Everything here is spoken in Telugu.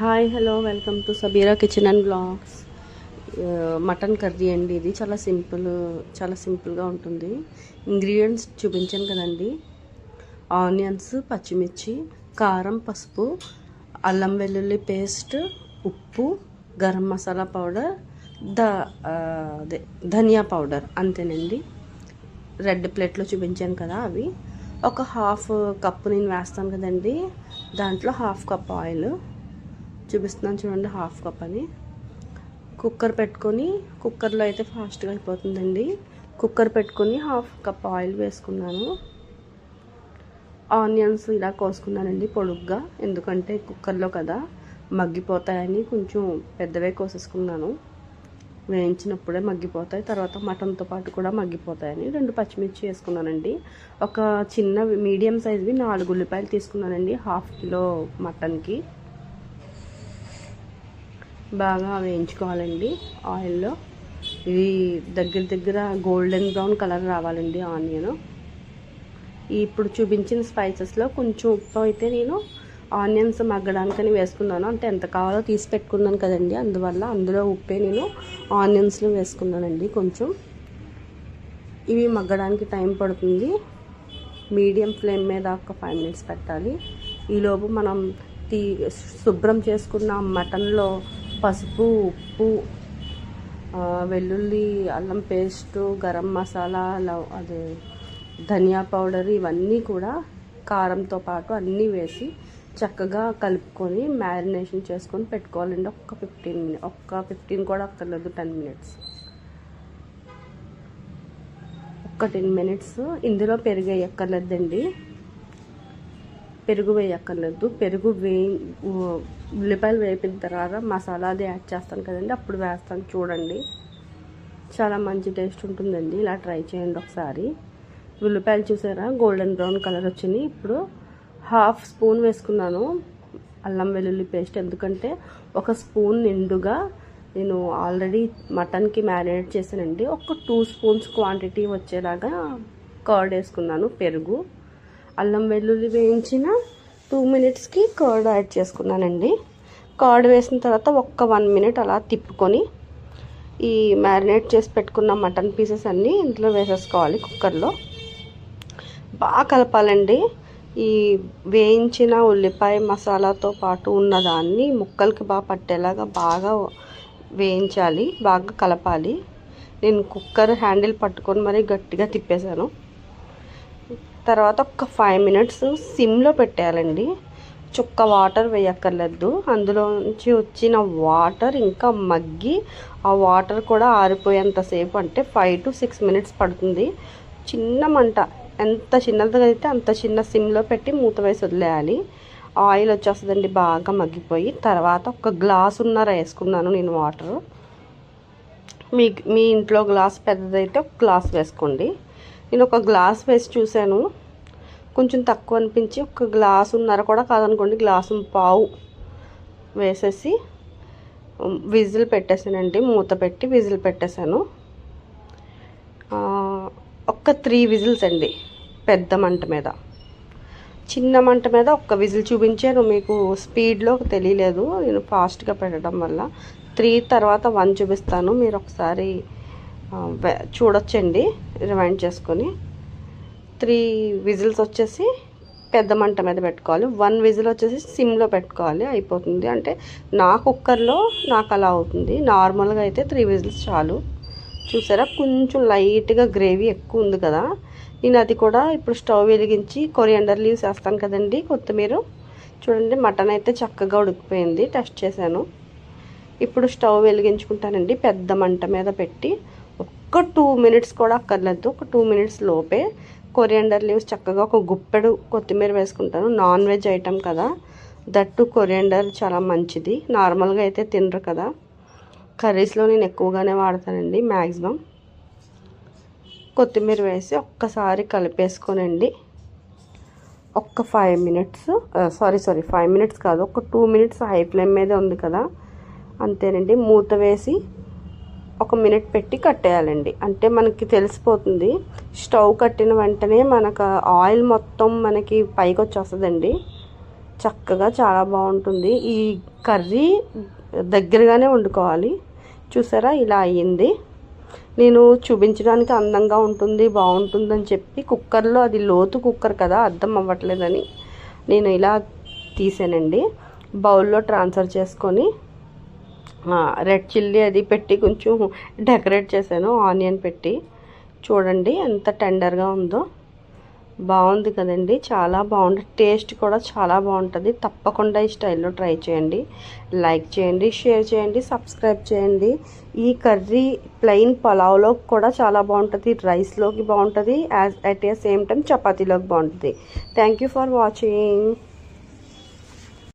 Hi hello welcome to Sabira kitchen and blogs mutton curry అండి ఇది. చాలా సింపుల్ చాలా సింపుల్గా ఉంటుంది. ఇంగ్రీడియంట్స్ చూపించాను కదండి. ఆనియన్స్ పచ్చిమిర్చి కారం పసుపు అల్లం వెల్లుల్లి పేస్ట్ ఉప్పు గరం మసాలా పౌడర్ ద అదే ధనియా పౌడర్ అంతేనండి. రెడ్ ప్లేట్లో చూపించాను కదా అవి. ఒక హాఫ్ కప్పు నేను వేస్తాను కదండి. దాంట్లో హాఫ్ కప్ ఆయిల్ చూపిస్తున్నాను చూడండి హాఫ్ కప్ అని. కుక్కర్ పెట్టుకొని కుక్కర్లో అయితే ఫాస్ట్గా అయిపోతుందండి. కుక్కర్ పెట్టుకొని హాఫ్ కప్ ఆయిల్ వేసుకున్నాను. ఆనియన్స్ ఇలా కోసుకున్నానండి పొడుగ్గా ఎందుకంటే కుక్కర్లో కదా. మగ్గిపోతాయని కొంచెం పెద్దవే కోసేసుకున్నాను. వేయించినప్పుడే మగ్గిపోతాయి తర్వాత మటన్తో పాటు కూడా మగ్గిపోతాయని రెండు పచ్చిమిర్చి వేసుకున్నానండి. ఒక చిన్న మీడియం సైజ్వి నాలుగు ఉల్లిపాయలు తీసుకున్నానండి హాఫ్ కిలో మటన్కి. బాగా వేయించుకోవాలండి ఆయిల్లో. ఇది దగ్గర దగ్గర గోల్డెన్ బ్రౌన్ కలర్ రావాలండి ఆనియన్. ఇప్పుడు చూపించిన స్పైసెస్లో కొంచెం ఉప్పు అయితే నేను ఆనియన్స్ మగ్గడానికని వేసుకున్నాను. అంటే ఎంత కావాలో తీసి పెట్టుకున్నాను కదండి. అందువల్ల అందులో ఉప్పే నేను ఆనియన్స్లో వేసుకున్నానండి కొంచెం. ఇవి మగ్గడానికి టైం పడుతుంది. మీడియం ఫ్లేమ్ మీద ఒక ఫైవ్ మినిట్స్ పెట్టాలి. ఈలోపు మనం తీ శుభ్రం చేసుకున్న మటన్లో పసుపు ఉప్పు వెల్లుల్లి అల్లం పేస్టు గరం మసాలా లవ్ అదే ధనియా పౌడర్ ఇవన్నీ కూడా కారంతో పాటు అన్నీ వేసి చక్కగా కలుపుకొని మ్యారినేషన్ చేసుకొని పెట్టుకోవాలండి. ఒక్క ఫిఫ్టీన్ మినిట్ ఒక్క ఫిఫ్టీన్ కూడా అక్కర్లేదు. Ten minutes. ఒక్క టెన్ మినిట్స్. ఇందులో పెరుగు వేయక్కర్లేదండి పెరుగు వేయక్కర్లేదు. పెరుగు వేయి ఉల్లిపాయలు వేపిన తర్వాత మసాలా అది యాడ్ చేస్తాను కదండి అప్పుడు వేస్తాను చూడండి. చాలా మంచి టేస్ట్ ఉంటుందండి ఇలా ట్రై చేయండి ఒకసారి. ఉల్లిపాయలు చూసారా గోల్డెన్ బ్రౌన్ కలర్ వచ్చినాయి ఇప్పుడు హాఫ్ స్పూన్ వేసుకున్నాను అల్లం వెల్లుల్లి పేస్ట్ ఎందుకంటే ఒక స్పూన్ నిండుగా నేను ఆల్రెడీ మటన్కి మ్యారినేట్ చేశానండి. ఒక టూ స్పూన్స్ క్వాంటిటీ వచ్చేలాగా కర్డ్ వేసుకున్నాను పెరుగు. అల్లం వెల్లుల్లి వేయించిన టూ మినిట్స్కి కర్డ్ యాడ్ చేసుకున్నానండి. కర్డ్ వేసిన తర్వాత ఒక్క వన్ మినిట్ అలా తిప్పుకొని ఈ మ్యారినేట్ చేసి పెట్టుకున్న మటన్ పీసెస్ అన్నీ ఇంట్లో వేసేసుకోవాలి కుక్కర్లో బాగా కలపాలండి. ఈ వేయించిన ఉల్లిపాయ మసాలాతో పాటు ఉన్న దాన్ని ముక్కలకి బాగా పట్టేలాగా బాగా వేయించాలి బాగా కలపాలి. నేను కుక్కర్ హ్యాండిల్ పట్టుకొని మరీ గట్టిగా తిప్పేశాను. తర్వాత ఒక ఫైవ్ మినిట్స్ సిమ్లో పెట్టేయాలండి. చుక్క వాటర్ వేయక్కర్లేదు. అందులో నుంచి వచ్చిన వాటర్ ఇంకా మగ్గి ఆ వాటర్ కూడా ఆరిపోయేంతసేపు అంటే ఫైవ్ టు సిక్స్ మినిట్స్ పడుతుంది. చిన్న మంట ఎంత చిన్నదిగా అయితే అంత చిన్న సిమ్లో పెట్టి మూత వేసి వదిలేయాలి. ఆయిల్ వచ్చేస్తుందండి బాగా మగ్గిపోయి. తర్వాత ఒక గ్లాసున్నర వేసుకున్నాను నేను వాటర్ మీ మీ ఇంట్లో గ్లాస్ పెద్దదైతే ఒక గ్లాస్ వేసుకోండి. నేను ఒక గ్లాస్ వేసి చూశాను. కొంచెం తక్కువ అనిపించి ఒక గ్లాస్ ఉన్నర కూడా కాదనుకోండి గ్లాసు పావు వేసేసి విజిల్ పెట్టేసానండి మూత పెట్టి విజిల్ పెట్టేశాను. ఒక్క త్రీ విజిల్స్ అండి పెద్ద మంట మీద. చిన్న మంట మీద ఒక్క విజిల్ చూపించాను. మీకు స్పీడ్లో తెలియలేదు. నేను ఫాస్ట్గా పెట్టడం వల్ల త్రీ తర్వాత వన్ చూపిస్తాను. మీరు ఒకసారి చూడొచ్చండి రిమైండ్ చేసుకొని. త్రీ విజిల్స్ వచ్చేసి పెద్ద మంట మీద పెట్టుకోవాలి. వన్ విజిల్ వచ్చేసి సిమ్లో పెట్టుకోవాలి అయిపోతుంది. అంటే నా కుక్కర్లో నాకు అలా అవుతుంది. నార్మల్గా అయితే త్రీ విజిల్స్ చాలు. చూసారా? కొంచెం లైట్గా గ్రేవీ ఎక్కువ ఉంది కదా. నేను అది కూడా ఇప్పుడు స్టవ్ వెలిగించి కొరియండర్ లీవ్స్ వేస్తాను కదండి కొత్తిమీర. చూడండి మటన్ అయితే చక్కగా ఉడికిపోయింది. టెస్ట్ చేశాను. ఇప్పుడు స్టవ్ వెలిగించుకుంటానండి. పెద్ద మంట మీద పెట్టి ఒక్క టూ మినిట్స్ కూడా అక్కర్లేదు. ఒక టూ మినిట్స్ లోపే కొరియండర్ లీవ్స్ చక్కగా ఒక గుప్పెడు కొత్తిమీర వేసుకుంటాను. నాన్ వెజ్ ఐటెం కదా. దట్టు కొరియండర్ చాలా మంచిది. నార్మల్గా అయితే తినరు కదా. కర్రీస్లో నేను ఎక్కువగానే వాడతానండి మ్యాక్సిమం కొత్తిమీర వేసి ఒక్కసారి కలిపేసుకోనండి. ఒక్క five minutes sorry sorry five minutes కాదు. ఒక టూ మినిట్స్ హై ఫ్లేమ్ మీదే ఉంది కదా. అంతేనండి. మూత వేసి ఒక మినిట్ పెట్టి కట్టేయాలండి. అంటే మనకి తెలిసిపోతుంది. స్టవ్ కట్టిన వెంటనే మనకు ఆయిల్ మొత్తం మనకి పైకి వచ్చేస్తుందండి. చక్కగా చాలా బాగుంటుంది. ఈ కర్రీ దగ్గరగానే వండుకోవాలి. చూసారా? ఇలా అయ్యింది. నేను చూపించడానికి అందంగా ఉంటుంది బాగుంటుందని చెప్పి కుక్కర్లో అది లోతు కుక్కర్ కదా అర్థం అవ్వట్లేదని నేను ఇలా తీసానండి. బౌల్లో ట్రాన్స్ఫర్ చేసుకొని రెడ్ చిల్లీ అది పెట్టి కొంచెం డెకరేట్ చేశాను ఆనియన్ పెట్టి. చూడండి ఎంత టెండర్గా ఉందో. బాగుంది కదండి చాలా బాగుంటుంది టేస్ట్ కూడా చాలా బాగుంటుంది. తప్పకుండా ఈ స్టైల్లో ట్రై చేయండి. లైక్ చేయండి షేర్ చేయండి సబ్స్క్రైబ్ చేయండి. ఈ కర్రీ ప్లెయిన్ పలావ్లో కూడా చాలా బాగుంటుంది రైస్లోకి బాగుంటుంది as at a same time చపాతీలోకి బాగుంటుంది. Thank you for watching.